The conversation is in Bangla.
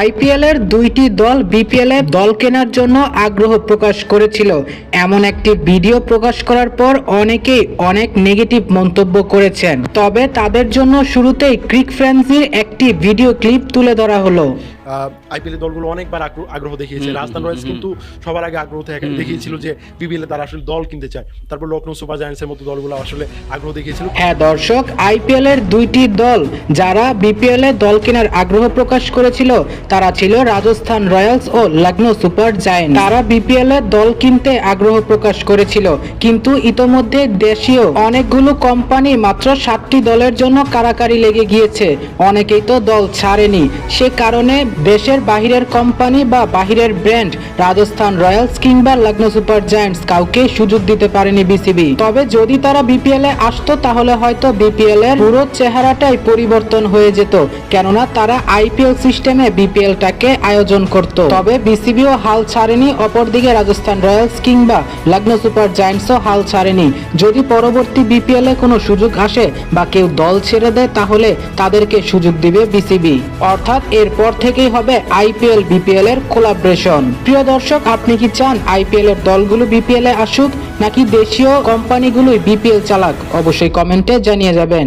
আইপিএল এর দুইটি দল বিপিএল দল কেনার জন্য আগ্রহ প্রকাশ করেছিল। এমন একটি ভিডিও প্রকাশ করার পর অনেকেই অনেক নেগেটিভ মন্তব্য করেছেন। তবে তাদের জন্য শুরুতেই ক্রিক ফ্রেন্সির একটি ভিডিও ক্লিপ তুলে ধরা হলো। আইপিএল দলগুলো অনেকবার আগ্রহ- দেখিয়েছে। রাজস্থান রয়্যালস কিন্তু সবার আগে আগ্রহ থেকে দেখিয়েছিল যে বিপিএল তারা আসলে দল কিনতে চায়। তারপর লখনৌ সুপার জায়ান্টসের মতো দলগুলো আসলে আগ্রহ দেখিয়েছিল। হ্যাঁ দর্শক আইপিএল এর দুইটি দল যারা বিপিএল এ দল কেনার আগ্রহ প্রকাশ করেছিল তারা ছিল রাজস্থান রয়্যালস ও লখনৌ সুপার জায়েন্ট তারা বিপিএল এর দল কিনতে আগ্রহ প্রকাশ করেছিল কিন্তু ইতোমধ্যে দেশীয় অনেকগুলো কোম্পানি মাত্র সাতটি দলের জন্য কারাকারি লেগে গিয়েছে। অনেকেই তো দল ছাড়েনি। সে কারণে দেশের বাহিরের কোম্পানি বা বাহিরের ব্র্যান্ড, রাজস্থান রয়্যালস কিংবা লখনৌ সুপার জায়ান্টস কাউকে সুযোগ দিতে পারেনি বিসিবি। তবে যদি তারা বিপিএল এ আসতো, তাহলে হয়তো বিপিএল এর পুরো চেহারাটাই পরিবর্তন হয়ে যেত। কেননা তারা আইপিএল সিস্টেমে বিপিএল টাকে আয়োজন করত। তবে বিসিবিও হাল ছাড়েনি, অপরদিকে রাজস্থান রয়্যালস কিংবা লখনৌ সুপার জায়ান্টসও হাল ছাড়েনি। যদি পরবর্তী বিপিএল এ কোনো সুযোগ আসে বা কেউ দল ছেড়ে দেয়, তাহলে তাদেরকে সুযোগ দিবে বিসিবি। অর্থাৎ এরপর থেকেই হবে আইপিএল, বিপিএল এর কোলাবরেশন। প্রিয় দর্শক, আপনি কি চান আইপিএল এর দলগুলো বিপিএল এ আসুক, নাকি দেশীয় কোম্পানিগুলোই বিপিএল চালাক? অবশ্যই কমেন্টে জানিয়ে যাবেন।